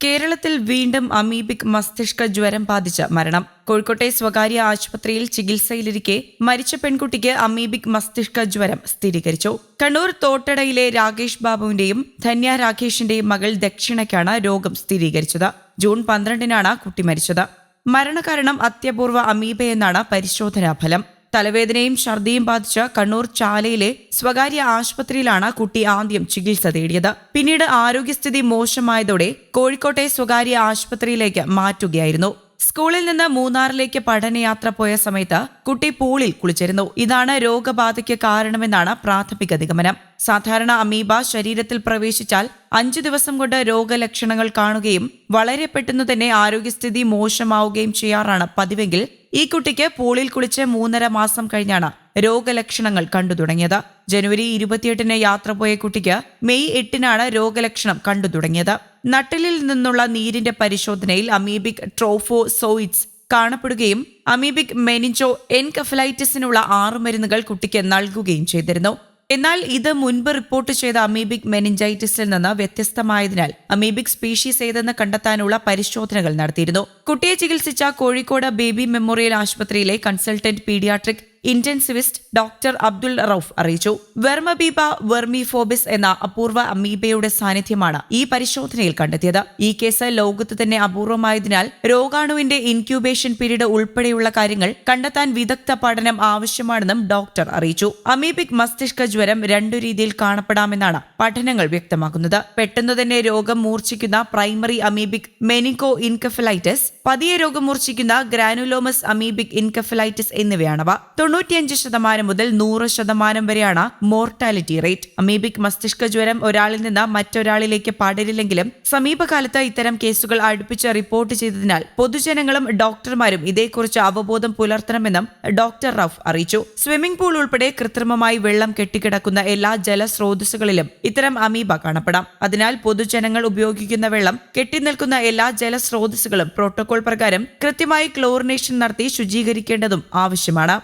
കേരളത്തിൽ വീണ്ടും അമീബിക് മസ്തിഷ്ക ജ്വരം ബാധിച്ച മരണം. കോഴിക്കോട്ടെ സ്വകാര്യ ആശുപത്രിയിൽ ചികിത്സയിലിരിക്കെ മരിച്ച പെൺകുട്ടിക്ക് അമീബിക് മസ്തിഷ്ക ജ്വരം സ്ഥിരീകരിച്ചു. കണ്ണൂർ തോട്ടടയിലെ രാകേഷ് ബാബുവിന്റെയും ധന്യ രാകേഷിന്റെയും മകൾ ദക്ഷിണയ്ക്കാണ് രോഗം സ്ഥിരീകരിച്ചത്. ജൂൺ പന്ത്രണ്ടിനാണ് കുട്ടി മരിച്ചത്. മരണകാരണം അത്യപൂർവ അമീബയെന്നാണ് പരിശോധനാ ഫലം തലവേദനയും ഛർദിയും ബാധിച്ച കണ്ണൂർ ചാലയിലെ സ്വകാര്യ ആശുപത്രിയിലാണ് കുട്ടി ആദ്യം ചികിത്സ തേടിയത്. പിന്നീട് ആരോഗ്യസ്ഥിതി മോശമായതോടെ കോഴിക്കോട്ടെ സ്വകാര്യ ആശുപത്രിയിലേക്ക് മാറ്റുകയായിരുന്നു. സ്കൂളിൽ നിന്ന് മൂന്നാറിലേക്ക് പഠനയാത്ര പോയ സമയത്ത് കുട്ടി പൂളിൽ കുളിച്ചിരുന്നു. ഇതാണ് രോഗബാധയ്ക്ക് കാരണമെന്നാണ് പ്രാഥമിക നിഗമനം. സാധാരണ അമീബ ശരീരത്തിൽ പ്രവേശിച്ചാൽ അഞ്ചു ദിവസം കൊണ്ട് രോഗലക്ഷണങ്ങൾ കാണുകയും വളരെ പെട്ടെന്ന് തന്നെ ആരോഗ്യസ്ഥിതി മോശമാവുകയും ചെയ്യാറാണ് പതിവെങ്കിൽ ഈ കുട്ടിക്ക് പൂളിൽ കുളിച്ച് മൂന്നര മാസം കഴിഞ്ഞാണ് രോഗലക്ഷണങ്ങൾ കണ്ടു തുടങ്ങിയത്. ജനുവരി ഇരുപത്തിയെട്ടിന് യാത്ര പോയ കുട്ടിക്ക് മെയ് എട്ടിനാണ് രോഗലക്ഷണം കണ്ടു തുടങ്ങിയത്. നട്ടലിൽ നിന്നുള്ള നീരിന്റെ പരിശോധനയിൽ അമീബിക് ട്രോഫോസോയിഡ്സ് കാണപ്പെടുകയും അമീബിക് മെനിഞ്ചോ എൻകഫലൈറ്റിസിനുള്ള ആറു മരുന്നുകൾ കുട്ടിക്ക് നൽകുകയും ചെയ്തിരുന്നു. എന്നാൽ ഇത് മുൻപ് റിപ്പോർട്ട് ചെയ്ത അമീബിക് മെനിഞ്ചൈറ്റിസിൽ നിന്ന് വ്യത്യസ്തമായതിനാൽ അമീബിക് സ്പീഷീസ് ഏതെന്ന് കണ്ടെത്താനുള്ള പരിശോധനകൾ നടത്തിയിരുന്നു. കുട്ടിയെ ചികിത്സിച്ച കോഴിക്കോട് ബേബി മെമ്മോറിയൽ ആശുപത്രിയിലെ consultant paediatric intensivist doctor Abdul Rauf അറിയിച്ചു. വെർമബീബ വെർമിഫോബിസ് എന്ന അപൂർവ അമീബയുടെ സാന്നിധ്യമാണ് ഈ പരിശോധനയിൽ കണ്ടെത്തിയത്. ഈ കേസ് ലോകത്ത് തന്നെ അപൂർവമായതിനാൽ രോഗാണുവിന്റെ ഇൻക്യൂബേഷൻ പീരീഡ് ഉൾപ്പെടെയുള്ള കാര്യങ്ങൾ കണ്ടെത്താൻ വിദഗ്ധ പഠനം ആവശ്യമാണെന്നും ഡോക്ടർ അറിയിച്ചു. അമീബിക് മസ്തിഷ്ക ജ്വരം രണ്ടു രീതിയിൽ കാണപ്പെടാമെന്നാണ് പഠനങ്ങൾ വ്യക്തമാക്കുന്നത്. പെട്ടെന്ന് തന്നെ രോഗം മൂർച്ഛിക്കുന്ന പ്രൈമറി അമീബിക് മെനിക്കോ ഇൻകഫലൈറ്റിസ് പതിയെ രോഗം മൂർച്ഛിക്കുന്ന ഗ്രാനുലോമസ് അമീബിക് ഇൻകഫലൈറ്റിസ് എന്നിവയാണവ. തൊണ്ണൂറ്റിയഞ്ച് ശതമാനം മുതൽ നൂറ് ശതമാനം വരെയാണ് മോർട്ടാലിറ്റി റേറ്റ്. അമീബിക് മസ്തിഷ്ക ജ്വരം ഒരാളിൽ നിന്ന് മറ്റൊരാളിലേക്ക് പടരില്ലെങ്കിലും സമീപകാലത്ത് ഇത്തരം കേസുകൾ അടുപ്പിച്ച് റിപ്പോർട്ട് ചെയ്തതിനാൽ പൊതുജനങ്ങളും ഡോക്ടർമാരും ഇതേക്കുറിച്ച് അവബോധം പുലർത്തണമെന്നും ഡോക്ടർ റഫ് അറിയിച്ചു. സ്വിമ്മിംഗ് പൂൾ ഉൾപ്പെടെ കൃത്രിമമായി വെള്ളം കെട്ടിക്കിടക്കുന്ന എല്ലാ ജലസ്രോതസ്സുകളിലും ഇത്തരം അമീബ കാണപ്പെടാം. അതിനാൽ പൊതുജനങ്ങൾ ഉപയോഗിക്കുന്ന വെള്ളം കെട്ടിനിൽക്കുന്ന എല്ലാ ജലസ്രോതസ്സുകളും പ്രോട്ടോകോൾ പ്രകാരം കൃത്യമായി ക്ലോറിനേഷൻ നടത്തി ശുചീകരിക്കേണ്ടതും ആവശ്യമാണ്.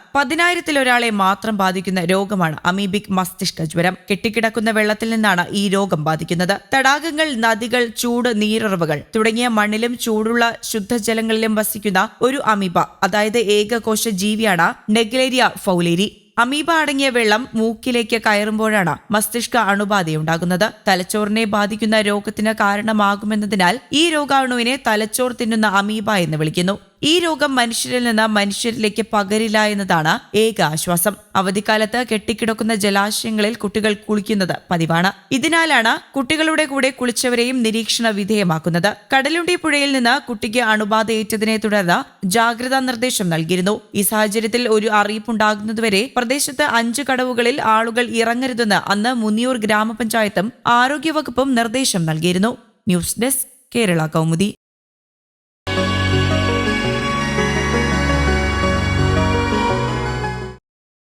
പതിനായിരത്തിൽ ഒരാളെ മാത്രം ബാധിക്കുന്ന രോഗമാണ് അമീബിക് മസ്തിഷ്ക ജ്വരം. കെട്ടിക്കിടക്കുന്ന വെള്ളത്തിൽ നിന്നാണ് ഈ രോഗം ബാധിക്കുന്നത്. തടാകങ്ങൾ നദികൾ ചൂട് നീരുറവുകൾ തുടങ്ങിയ മണ്ണിലും ചൂടുള്ള ശുദ്ധജലങ്ങളിലും വസിക്കുന്ന ഒരു അമീബ അതായത് ഏകകോശ ജീവിയാണ് നെഗ്ലേരിയ ഫൗലേരി. അമീബ അടങ്ങിയ വെള്ളം മൂക്കിലേക്ക് കയറുമ്പോഴാണ് മസ്തിഷ്ക അണുബാധയുണ്ടാകുന്നത്. തലച്ചോറിനെ ബാധിക്കുന്ന രോഗത്തിന് കാരണമാകുമെന്നതിനാൽ ഈ രോഗാണുവിനെ തലച്ചോർ തിന്നുന്ന അമീബ എന്ന് വിളിക്കുന്നു. ഈ രോഗം മനുഷ്യരിൽ നിന്ന് മനുഷ്യരിലേക്ക് പകരില്ല എന്നതാണ് ഏക ആശ്വാസം. അവധിക്കാലത്ത് കെട്ടിക്കിടക്കുന്ന ജലാശയങ്ങളിൽ കുട്ടികൾ കുളിക്കുന്നത് പതിവാണ്. ഇതിനാലാണ് കുട്ടികളുടെ കൂടെ കുളിച്ചവരെയും നിരീക്ഷണ വിധേയമാക്കുന്നത്. കടലുണ്ടി പുഴയിൽ നിന്ന് കുട്ടിക്ക് അണുബാധ ഏറ്റതിനെ തുടർന്ന് ജാഗ്രതാ നിർദ്ദേശം നൽകിയിരുന്നു. ഈ സാഹചര്യത്തിൽ ഒരു അറിയിപ്പുണ്ടാകുന്നതുവരെ പ്രദേശത്ത് അഞ്ച് കടവുകളിൽ ആളുകൾ ഇറങ്ങരുതെന്ന് അന്ന് മുന്നിയൂർ ഗ്രാമപഞ്ചായത്തും ആരോഗ്യവകുപ്പും നിർദ്ദേശം നൽകിയിരുന്നു. News desk Kerala Kaumudi.